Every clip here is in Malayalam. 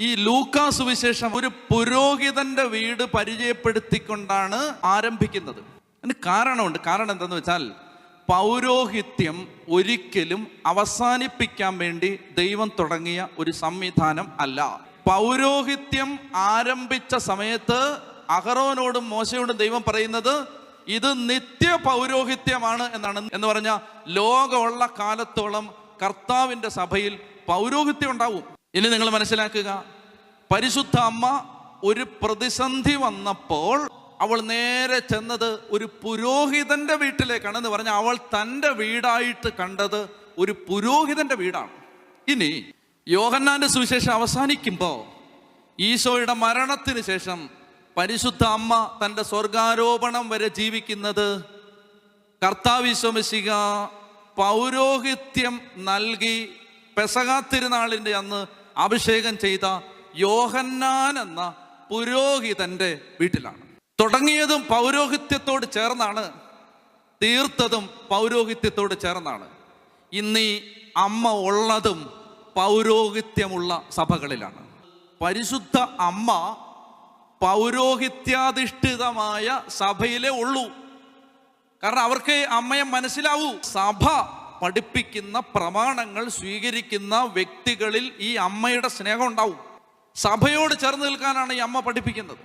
ഈ ലൂക്കാ സുവിശേഷം ഒരു പുരോഹിതന്റെ വീട് പരിചയപ്പെടുത്തിക്കൊണ്ടാണ് ആരംഭിക്കുന്നത്. അതിന് കാരണമുണ്ട്. കാരണം എന്തെന്ന് വെച്ചാൽ പൗരോഹിത്യം ഒരിക്കലും അവസാനിപ്പിക്കാൻ വേണ്ടി ദൈവം തുടങ്ങിയ ഒരു സംവിധാനം അല്ല. പൗരോഹിത്യം ആരംഭിച്ച സമയത്ത് അഹറോനോടും മോശയോടും ദൈവം പറയുന്നത് ഇത് നിത്യ പൗരോഹിത്യമാണ് എന്നാണ്. എന്ന് പറഞ്ഞ ലോകമുള്ള കാലത്തോളം കർത്താവിന്റെ സഭയിൽ പൗരോഹിത്യം ഉണ്ടാവും. ഇനി നിങ്ങൾ മനസ്സിലാക്കുക. പരിശുദ്ധ അമ്മ ഒരു പ്രതിസന്ധി വന്നപ്പോൾ അവൾ നേരെ ചെന്നത് ഒരു പുരോഹിതന്റെ വീട്ടിലേക്കാണ് എന്ന് പറഞ്ഞാൽ അവൾ തന്റെ വീടായിട്ട് കണ്ടത് ഒരു പുരോഹിതന്റെ വീടാണ്. ഇനി യോഹന്നാന്റെ സുവിശേഷം അവസാനിക്കുമ്പോൾ ഈശോയുടെ മരണത്തിന് ശേഷം പരിശുദ്ധ അമ്മ തന്റെ സ്വർഗാരോപണം വരെ ജീവിക്കുന്നത് കർത്താവിശ്വമിശിക പൗരോഹിത്യം നൽകി പെസകാ തിരുനാളിന്റെ അന്ന് അഭിഷേകം ചെയ്ത യോഹന്നാൻ എന്ന പുരോഹിതന്റെ വീട്ടിലാണ്. തുടങ്ങിയതും പൗരോഹിത്യത്തോട് ചേർന്നാണ് തീർത്തതും പൗരോഹിത്യത്തോട് ചേർന്നാണ്. ഇന്നീ അമ്മ ഉള്ളതും പൗരോഹിത്യമുള്ള സഭകളിലാണ്. പരിശുദ്ധ അമ്മ പൗരോഹിത്യാധിഷ്ഠിതമായ സഭയിലേ ഉള്ളൂ. കാരണം അവർക്ക് അമ്മയെ മനസ്സിലാവൂ. സഭ പഠിപ്പിക്കുന്ന പ്രമാണങ്ങൾ സ്വീകരിക്കുന്ന വ്യക്തികളിൽ ഈ അമ്മയുടെ സ്നേഹം ഉണ്ടാവും. സഭയോട് ചേർന്ന് നിൽക്കാനാണ് ഈ അമ്മ പഠിപ്പിക്കുന്നത്.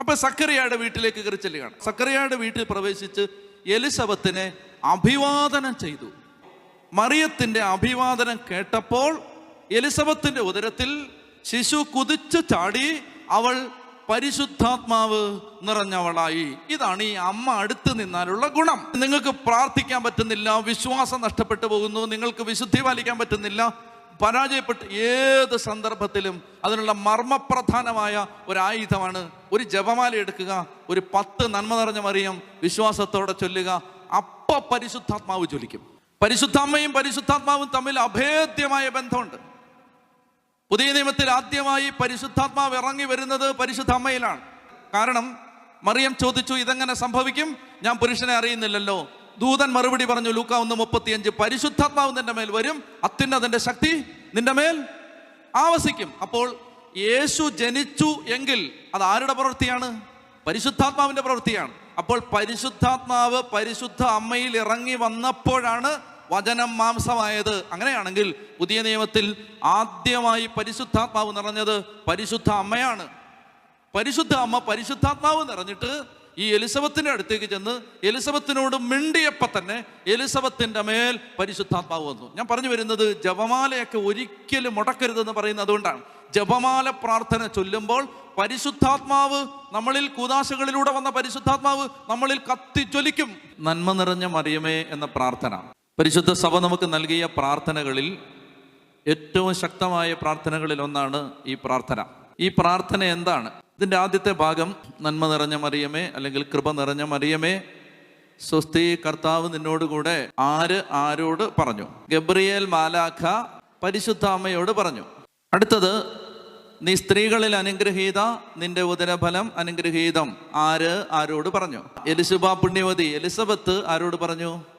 അപ്പൊ സക്കറിയയുടെ വീട്ടിലേക്ക് കയറി ചെല്ലുകയാണ്. സക്കറിയയുടെ വീട്ടിൽ പ്രവേശിച്ച് എലിസബത്തിനെ അഭിവാദനം ചെയ്തു. മറിയത്തിന്റെ അഭിവാദനം കേട്ടപ്പോൾ എലിസബത്തിന്റെ ഉദരത്തിൽ ശിശു കുതിച്ചു ചാടി അവൾ പരിശുദ്ധാത്മാവ് നിറഞ്ഞവളായി. ഇതാണ് ഈ അമ്മ അടുത്ത് നിന്നാലുള്ള ഗുണം. നിങ്ങൾക്ക് പ്രാർത്ഥിക്കാൻ പറ്റുന്നില്ല വിശ്വാസം നഷ്ടപ്പെട്ടു പോകുന്നു നിങ്ങൾക്ക് വിശുദ്ധി പാലിക്കാൻ പറ്റുന്നില്ല പരാജയപ്പെട്ട്. ഏത് സന്ദർഭത്തിലും അതിനുള്ള മർമ്മപ്രധാനമായ ഒരു ആയുധമാണ് ഒരു ജപമാല എടുക്കുക ഒരു പത്ത് നന്മ നിറഞ്ഞ മറിയം വിശ്വാസത്തോടെ ചൊല്ലുക. അപ്പ പരിശുദ്ധാത്മാവ് ചൊല്ലിക്കും പരിശുദ്ധാമ്മയും പരിശുദ്ധാത്മാവും തമ്മിൽ അഭേദ്യമായ ബന്ധമുണ്ട്. പുതിയ നിയമത്തിൽ ആദ്യമായി പരിശുദ്ധാത്മാവ് ഇറങ്ങി വരുന്നത് പരിശുദ്ധ അമ്മയിലാണ്. കാരണം മറിയം ചോദിച്ചു ഇതെങ്ങനെ സംഭവിക്കും? ഞാൻ പുരുഷനെ അറിയുന്നില്ലല്ലോ. ദൂതൻ മറുപടി പറഞ്ഞു ലൂക്ക ഒന്ന് മുപ്പത്തിയഞ്ച് പരിശുദ്ധാത്മാവ് നിന്റെ മേൽ വരും അത്യുന്നതിന്റെ ശക്തി നിന്റെ മേൽ ആവസിക്കും. അപ്പോൾ യേശു ജനിച്ചു എങ്കിൽ അത് ആരുടെ പ്രവൃത്തിയാണ്? പരിശുദ്ധാത്മാവിന്റെ പ്രവൃത്തിയാണ്. അപ്പോൾ പരിശുദ്ധാത്മാവ് പരിശുദ്ധ അമ്മയിൽ ഇറങ്ങി വന്നപ്പോഴാണ് വചനം മാംസമായത്. അങ്ങനെയാണെങ്കിൽ പുതിയ നിയമത്തിൽ ആദ്യമായി പരിശുദ്ധാത്മാവ് നിറഞ്ഞത് പരിശുദ്ധ അമ്മയാണ്. പരിശുദ്ധ അമ്മ പരിശുദ്ധാത്മാവ് നിറഞ്ഞിട്ട് ഈ എലിസബത്തിന്റെ അടുത്തേക്ക് ചെന്ന് എലിസബത്തിനോട് മിണ്ടിയപ്പോൾ തന്നെ എലിസബത്തിന്റെ മേൽ പരിശുദ്ധാത്മാവ് വന്നു. ഞാൻ പറഞ്ഞു വരുന്നത് ജപമാലയൊക്കെ ഒരിക്കലും മുടക്കരുതെന്ന് പറയുന്നത് അതുകൊണ്ടാണ്. ജപമാല പ്രാർത്ഥന ചൊല്ലുമ്പോൾ പരിശുദ്ധാത്മാവ് നമ്മളിൽ കൂതാശകളിലൂടെ വന്ന പരിശുദ്ധാത്മാവ് നമ്മളിൽ കത്തിജ്വലിക്കും നന്മ നിറഞ്ഞ മറിയമേ എന്ന പ്രാർത്ഥന. പരിശുദ്ധ സഭ നമുക്ക് നൽകിയ പ്രാർത്ഥനകളിൽ ഏറ്റവും ശക്തമായ പ്രാർത്ഥനകളിൽ ഒന്നാണ് ഈ പ്രാർത്ഥന. ഈ പ്രാർത്ഥന എന്താണ്? ഇതിന്റെ ആദ്യത്തെ ഭാഗം നന്മ നിറഞ്ഞ മറിയമേ അല്ലെങ്കിൽ കൃപ നിറഞ്ഞ മറിയമേ സ്വസ്തി കർത്താവ് നിന്നോടുകൂടെ ആര് ആരോട് പറഞ്ഞു? ഗബ്രിയേൽ മാലാഖ പരിശുദ്ധ അമ്മയോട് പറഞ്ഞു. അടുത്തത് നീ സ്ത്രീകളിൽ അനുഗ്രഹീത നിന്റെ ഉദരഫലം അനുഗ്രഹീതം ആര് ആരോട് പറഞ്ഞു? എലിസുബ പുണ്യവതി എലിസബത്ത് ആരോട് പറഞ്ഞു?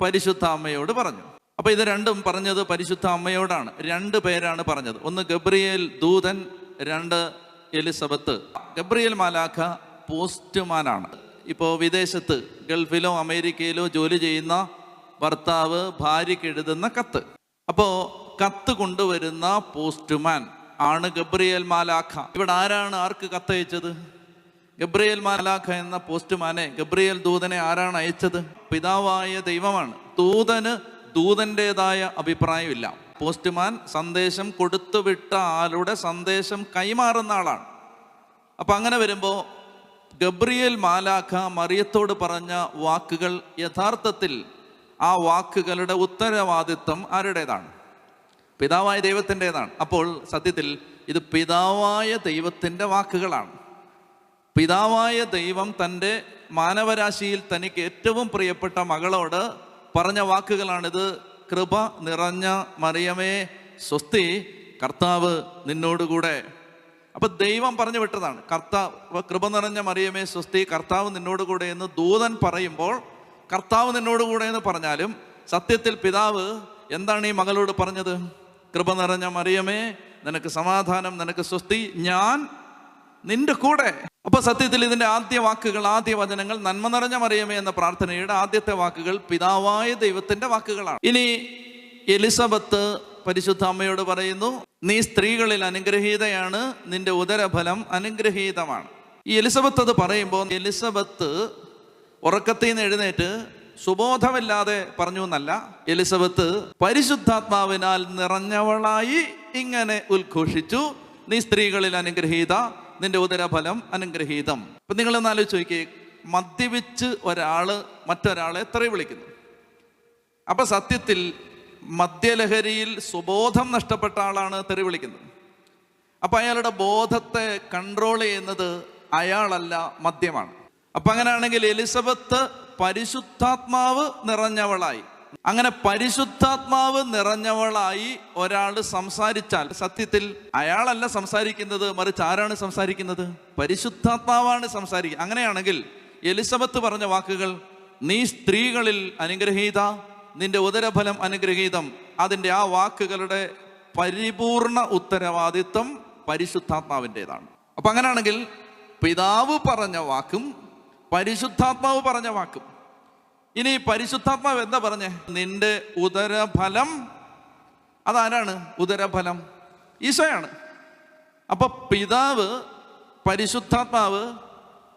പരിശുദ്ധ അമ്മയോട് പറഞ്ഞു. അപ്പൊ ഇത് രണ്ടും പറഞ്ഞത് പരിശുദ്ധ അമ്മയോടാണ് രണ്ട് പേരാണ് പറഞ്ഞത്. ഒന്ന് ഗബ്രിയേൽ ദൂതൻ രണ്ട് എലിസബത്ത്. ഗബ്രിയേൽ മാലാഖ പോസ്റ്റ്മാനാണ്. ഇപ്പോൾ വിദേശത്ത് ഗൾഫിലോ അമേരിക്കയിലോ ജോലി ചെയ്യുന്ന ഭർത്താവ് ഭാര്യയ്ക്ക് എഴുതുന്ന കത്ത്. അപ്പോൾ കത്ത് കൊണ്ടുവരുന്ന പോസ്റ്റ്മാൻ ആണ് ഗബ്രിയേൽ മാലാഖ. ഇവിടെ ആരാണ് ആർക്ക് കത്ത് അയച്ചത് ഗബ്രിയേൽ മാലാഖ എന്ന പോസ്റ്റ്മാനെ ഗബ്രിയേൽ ദൂതനെ ആരാണ് അയച്ചത്? പിതാവായ ദൈവമാണ്. ദൂതന് ദൂതന്റെതായ അഭിപ്രായമില്ല. പോസ്റ്റ്മാൻ സന്ദേശം കൊടുത്തുവിട്ട ആളുടെ സന്ദേശം കൈമാറുന്ന ആളാണ്. അപ്പൊ അങ്ങനെ വരുമ്പോൾ ഗബ്രിയേൽ മാലാഖ മറിയത്തോട് പറഞ്ഞ വാക്കുകൾ യഥാർത്ഥത്തിൽ ആ വാക്കുകളുടെ ഉത്തരവാദിത്വം ആരുടേതാണ്? പിതാവായ ദൈവത്തിന്റെതാണ് അപ്പോൾ സത്യത്തിൽ ഇത് പിതാവായ ദൈവത്തിന്റെ വാക്കുകളാണ്. പിതാവായ ദൈവം തന്റെ മാനവരാശിയിൽ തനിക്ക് ഏറ്റവും പ്രിയപ്പെട്ട മകളോട് പറഞ്ഞ വാക്കുകളാണിത്. കൃപ നിറഞ്ഞ മറിയമേ സ്വസ്തി കർത്താവ് നിന്നോടുകൂടെ. അപ്പൊ ദൈവം പറഞ്ഞു വിട്ടതാണ് കർത്താവ് കൃപ നിറഞ്ഞ മറിയമേ സ്വസ്തി കർത്താവ് നിന്നോടുകൂടെ എന്ന് ദൂതൻ പറയുമ്പോൾ കർത്താവ് നിന്നോടുകൂടെ എന്ന് പറഞ്ഞാലും സത്യത്തിൽ പിതാവ് എന്താണ് ഈ മകളോട് പറഞ്ഞത്? കൃപ നിറഞ്ഞ മറിയമേ നിനക്ക് സമാധാനം നിനക്ക് സ്വസ്തി ഞാൻ നിന്റെ കൂടെ. അപ്പൊ സത്യത്തിൽ ഇതിന്റെ ആദ്യ വാക്കുകൾ ആദ്യ വചനങ്ങൾ നന്മ നിറഞ്ഞ മറിയമേ എന്ന പ്രാർത്ഥനയുടെ ആദ്യത്തെ വാക്കുകൾ പിതാവായ ദൈവത്തിന്റെ വാക്കുകളാണ്. ഇനി എലിസബത്ത് പരിശുദ്ധ അമ്മയോട് പറയുന്നു നീ സ്ത്രീകളിൽ അനുഗ്രഹീതയാണ് നിന്റെ ഉദരഫലം അനുഗ്രഹീതമാണ്. ഈ എലിസബത്ത് അത് പറയുമ്പോൾ എലിസബത്ത് ഉറക്കത്തിൽ നിന്ന് എഴുന്നേറ്റ് സുബോധമില്ലാതെ പറഞ്ഞു എന്നല്ല എലിസബത്ത് പരിശുദ്ധാത്മാവിനാൽ നിറഞ്ഞവളായി ഇങ്ങനെ ഉദ്ഘോഷിച്ചു നീ സ്ത്രീകളിൽ അനുഗ്രഹീത നിന്റെ ഉദരഫലം അനുഗ്രഹീതം. അപ്പൊ നിങ്ങൾ എന്നാലോ നോക്കിയേ മദ്യപിച്ച് ഒരാൾ മറ്റൊരാളെ എത്ര വിളിക്കുന്നു. അപ്പൊ സത്യത്തിൽ മദ്യലഹരിയിൽ സുബോധം നഷ്ടപ്പെട്ട ആളാണ് തെറി വിളിക്കുന്നത്. അപ്പൊ അയാളുടെ ബോധത്തെ കൺട്രോൾ ചെയ്യുന്നത് അയാളല്ല മദ്യമാണ്. അപ്പൊ അങ്ങനെയാണെങ്കിൽ എലിസബത്ത് പരിശുദ്ധാത്മാവ് നിറഞ്ഞവളായി. അങ്ങനെ പരിശുദ്ധാത്മാവ് നിറഞ്ഞവളായി ഒരാൾ സംസാരിച്ചാൽ സത്യത്തിൽ അയാളല്ല സംസാരിക്കുന്നത് മറിച്ച് ആരാണ് സംസാരിക്കുന്നത്? പരിശുദ്ധാത്മാവാണ് സംസാരിക്കുക. അങ്ങനെയാണെങ്കിൽ എലിസബത്ത് പറഞ്ഞ വാക്കുകൾ നീ സ്ത്രീകളിൽ അനുഗ്രഹീത നിന്റെ ഉദരഫലം അനുഗ്രഹീതം. അതിന്റെ ആ വാക്കുകളുടെ പരിപൂർണ ഉത്തരവാദിത്വം പരിശുദ്ധാത്മാവിന്റെതാണ്. അപ്പം അങ്ങനെയാണെങ്കിൽ പിതാവ് പറഞ്ഞ വാക്കും പരിശുദ്ധാത്മാവ് പറഞ്ഞ വാക്കും ഇനി പരിശുദ്ധാത്മാവ് എന്താ പറഞ്ഞേ? നിന്റെ ഉദരഫലം. അതാരാണ്? ഉദരഫലം. ഈശോയാണ്. അപ്പൊ പിതാവ് പരിശുദ്ധാത്മാവ്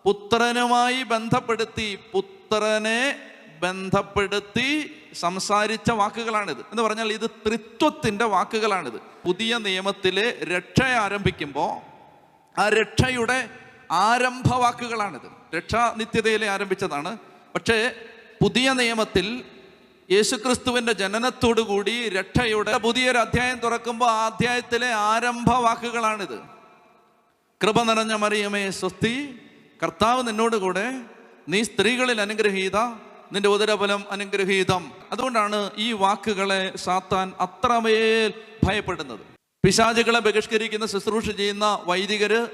പുത്രനുമായി ബന്ധപ്പെടുത്തി പുത്രനെ ബന്ധപ്പെടുത്തി സംസാരിച്ച വാക്കുകളാണിത്. എന്ന് പറഞ്ഞാൽ ഇത് ത്രിത്വത്തിന്റെ വാക്കുകളാണിത്. പുതിയ നിയമത്തിലെ രക്ഷ ആരംഭിക്കുമ്പോൾ ആ രക്ഷയുടെ ആരംഭ വാക്കുകളാണിത് രക്ഷാ നിത്യതയിലെ ആരംഭിച്ചതാണ്. പക്ഷേ പുതിയ നിയമത്തിൽ യേശുക്രിസ്തുവിന്റെ ജനനത്തോടു കൂടി രക്ഷയുടെ പുതിയൊരു അധ്യായം തുറക്കുമ്പോൾ ആ അധ്യായത്തിലെ ആരംഭ വാക്കുകളാണിത്. കൃപ നിറഞ്ഞ മറിയമേ സ്വസ്തി കർത്താവ് നിന്നോട് കൂടെ നീ സ്ത്രീകളിൽ അനുഗ്രഹീത നിന്റെ ഉദരബലം അനുഗ്രഹീതം. അതുകൊണ്ടാണ് ഈ വാക്കുകളെ സാത്താൻ അത്രമേൽ ഭയപ്പെടുന്നത്. പിശാചുകളെ ബഹിഷ്കരിക്കുന്ന ശുശ്രൂഷ ചെയ്യുന്ന വൈദികര്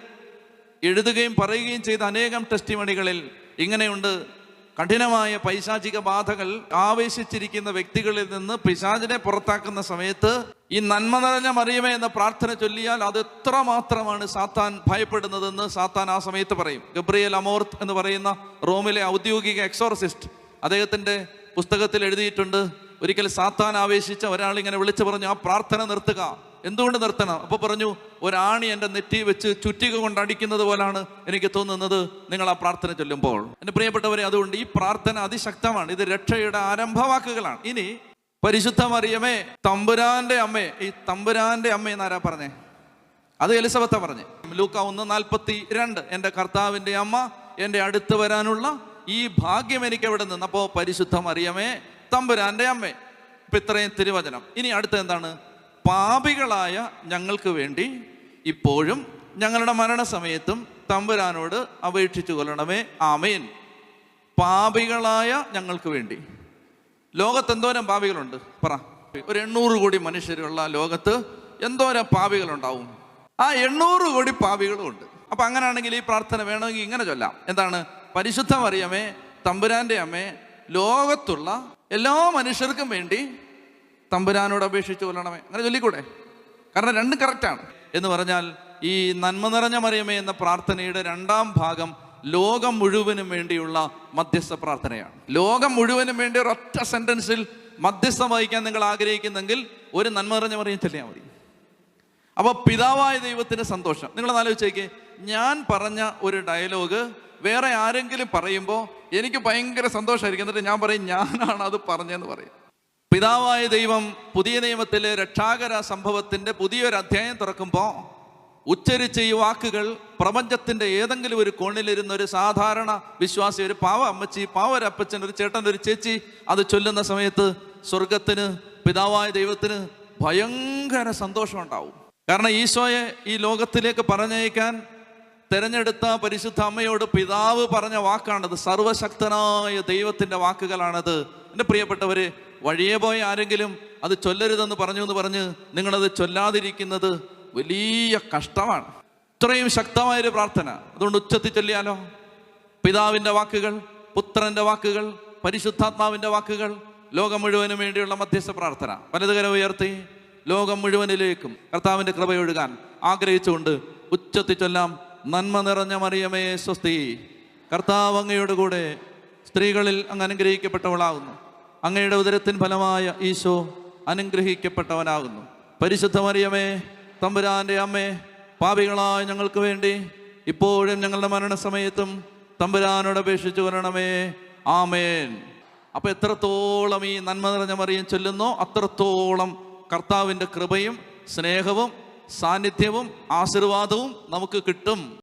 എഴുതുകയും പറയുകയും ചെയ്ത അനേകം ടെസ്റ്റിമണികളിൽ ഇങ്ങനെയുണ്ട്. കഠിനമായ പൈശാചിക ബാധകൾ ആവേശിച്ചിരിക്കുന്ന വ്യക്തികളിൽ നിന്ന് പിശാചിനെ പുറത്താക്കുന്ന സമയത്ത് ഈ നന്മ നിറഞ്ഞ മറിയമേ എന്ന പ്രാർത്ഥന ചൊല്ലിയാൽ അത് എത്ര മാത്രമാണ് സാത്താൻ ഭയപ്പെടുന്നതെന്ന് സാത്താൻ ആ സമയത്ത് പറയും. ഗബ്രിയൽ അമോർത്ത് എന്ന് പറയുന്ന റോമിലെ ഔദ്യോഗിക എക്സോർസിസ്റ്റ് അദ്ദേഹത്തിന്റെ പുസ്തകത്തിൽ എഴുതിയിട്ടുണ്ട് ഒരിക്കൽ സാത്താൻ ആവേശിച്ച ഒരാൾ ഇങ്ങനെ വിളിച്ചു പറഞ്ഞു ആ പ്രാർത്ഥന നിർത്തുക. എന്തുകൊണ്ട് നിർത്തണം? അപ്പോൾ പറഞ്ഞു ഒരാണി എന്റെ നെറ്റി വെച്ച് ചുറ്റിക കൊണ്ട് അടിക്കുന്നത് പോലാണ് എനിക്ക് തോന്നുന്നത്. നിങ്ങൾ ആ പ്രാർത്ഥന ചൊല്ലുമ്പോൾ. എന്റെ പ്രിയപ്പെട്ടവരെ അതുകൊണ്ട് ഈ പ്രാർത്ഥന അതിശക്തമാണ്. ഇത് രക്ഷയുടെ ആരംഭവാക്കുകളാണ്. ഇനി പരിശുദ്ധ മറിയമേ തമ്പുരാന്റെ അമ്മേ ഈ തമ്പുരാന്റെ അമ്മ എന്നാരാ പറഞ്ഞേ? അത് എലിസബത്ത പറഞ്ഞേ. ലൂക്ക ഒന്ന് നാൽപ്പത്തി രണ്ട് എന്റെ കർത്താവിന്റെ അമ്മ എന്റെ അടുത്ത് വരാനുള്ള ഈ ഭാഗ്യം എനിക്ക് എവിടെ നിന്ന്? അപ്പോൾ പരിശുദ്ധ മറിയമേ തമ്പുരാന്റെ അമ്മേ. ഇപ്പൊ ഇത്രയും തിരുവചനം. ഇനി അടുത്ത എന്താണ്? പാപികളായ ഞങ്ങൾക്ക് വേണ്ടി ഇപ്പോഴും ഞങ്ങളുടെ മരണസമയത്തും തമ്പുരാനോട് അപേക്ഷിച്ചു കൊല്ലണമേ ആമേൻ. പാപികളായ ഞങ്ങൾക്ക് വേണ്ടി. ലോകത്ത് എന്തോരം പാപികളുണ്ട്? പറ. ഒരു എണ്ണൂറ് കോടി മനുഷ്യരുള്ള ലോകത്ത് എന്തോരം പാപികളുണ്ടാവും? ആ എണ്ണൂറ് കോടി പാപികളും ഉണ്ട്. അപ്പൊ അങ്ങനെയാണെങ്കിൽ ഈ പ്രാർത്ഥന വേണമെങ്കിൽ ഇങ്ങനെ ചൊല്ലാം. എന്താണ്? പരിശുദ്ധ മറിയമേ തമ്പുരാന്റെ അമ്മേ ലോകത്തുള്ള എല്ലാ മനുഷ്യർക്കും വേണ്ടി തമ്പുരാനോട് അപേക്ഷിച്ച് കൊല്ലണമേ. അങ്ങനെ ചൊല്ലിക്കൂടെ? കാരണം രണ്ടും കറക്റ്റാണ് എന്ന് പറഞ്ഞാൽ ഈ നന്മ നിറഞ്ഞ മറിയമേ എന്ന പ്രാർത്ഥനയുടെ രണ്ടാം ഭാഗം ലോകം മുഴുവനും വേണ്ടിയുള്ള മധ്യസ്ഥ പ്രാർത്ഥനയാണ്. ലോകം മുഴുവനും വേണ്ടി ഒറ്റ സെന്റൻസിൽ മധ്യസ്ഥം വഹിക്കാൻ നിങ്ങൾ ആഗ്രഹിക്കുന്നെങ്കിൽ ഒരു നന്മ നിറഞ്ഞ മറിയം ചെല്ലിയാൽ മതി. അപ്പോൾ പിതാവായ ദൈവത്തിന് സന്തോഷം. നിങ്ങൾ ആലോചിച്ചേക്ക് ഞാൻ പറഞ്ഞ ഒരു ഡയലോഗ് വേറെ ആരെങ്കിലും പറയുമ്പോൾ എനിക്ക് ഭയങ്കര സന്തോഷമായിരിക്കും എന്നിട്ട് ഞാൻ പറയും ഞാനാണ് അത് പറഞ്ഞതെന്ന് പറയും. പിതാവായ ദൈവം പുതിയ നിയമത്തിലെ രക്ഷാകര സംഭവത്തിന്റെ പുതിയൊരു അധ്യായം തുറക്കുമ്പോൾ ഉച്ചരിച്ച ഈ വാക്കുകൾ പ്രപഞ്ചത്തിന്റെ ഏതെങ്കിലും ഒരു കോണിലിരുന്ന ഒരു സാധാരണ വിശ്വാസി ഒരു പാവ അമ്മച്ചി പാവ ഒരു അപ്പച്ചൻ ഒരു ചേട്ടൻ ഒരു ചേച്ചി അത് ചൊല്ലുന്ന സമയത്ത് സ്വർഗത്തിന് പിതാവായ ദൈവത്തിന് ഭയങ്കര സന്തോഷം ഉണ്ടാവും. കാരണം ഈശോയെ ഈ ലോകത്തിലേക്ക് പറഞ്ഞയക്കാൻ തിരഞ്ഞെടുത്ത പരിശുദ്ധ അമ്മയോട് പിതാവ് പറഞ്ഞ വാക്കാണത് സർവശക്തനായ ദൈവത്തിന്റെ വാക്കുകളാണത്. എന്റെ പ്രിയപ്പെട്ടവര് വഴിയെ പോയ ആരെങ്കിലും അത് ചൊല്ലരുതെന്ന് പറഞ്ഞു എന്ന് പറഞ്ഞ് നിങ്ങളത് ചൊല്ലാതിരിക്കുന്നത് വലിയ കഷ്ടമാണ്. ഇത്രയും ശക്തമായൊരു പ്രാർത്ഥന. അതുകൊണ്ട് ഉച്ചത്തിൽ ചൊല്ലിയാലോ? പിതാവിന്റെ വാക്കുകൾ പുത്രന്റെ വാക്കുകൾ പരിശുദ്ധാത്മാവിന്റെ വാക്കുകൾ ലോകം മുഴുവനും വേണ്ടിയുള്ള മധ്യസ്ഥ പ്രാർത്ഥന. വലതുകരം ഉയർത്തി ലോകം മുഴുവനിലേക്കും കർത്താവിന്റെ കൃപയൊഴുകാൻ ആഗ്രഹിച്ചുകൊണ്ട് ഉച്ചത്തിൽ ചൊല്ലാം നന്മ നിറഞ്ഞ മറിയമേ സ്വസ്തി. കർത്താവ് കൂടെ സ്ത്രീകളിൽ അങ്ങ് അനുഗ്രഹിക്കപ്പെട്ടവളാകുന്നു അങ്ങയുടെ ഉദരത്തിൻ ഫലമായ ഈശോ അനുഗ്രഹിക്കപ്പെട്ടവനാകുന്നു. പരിശുദ്ധ മറിയമേ തമ്പുരാന്റെ അമ്മേ പാപികളായ ഞങ്ങൾക്ക് വേണ്ടി ഇപ്പോഴും ഞങ്ങളുടെ മരണസമയത്തും തമ്പുരാനോട് അപേക്ഷിച്ചു വരണമേ ആമേൻ. അപ്പൊ എത്രത്തോളം ഈ നന്മ നിറഞ്ഞ മറിയം ചൊല്ലുന്നോ അത്രത്തോളം കർത്താവിന്റെ കൃപയും സ്നേഹവും സാന്നിധ്യവും ആശീർവാദവും നമുക്ക് കിട്ടും.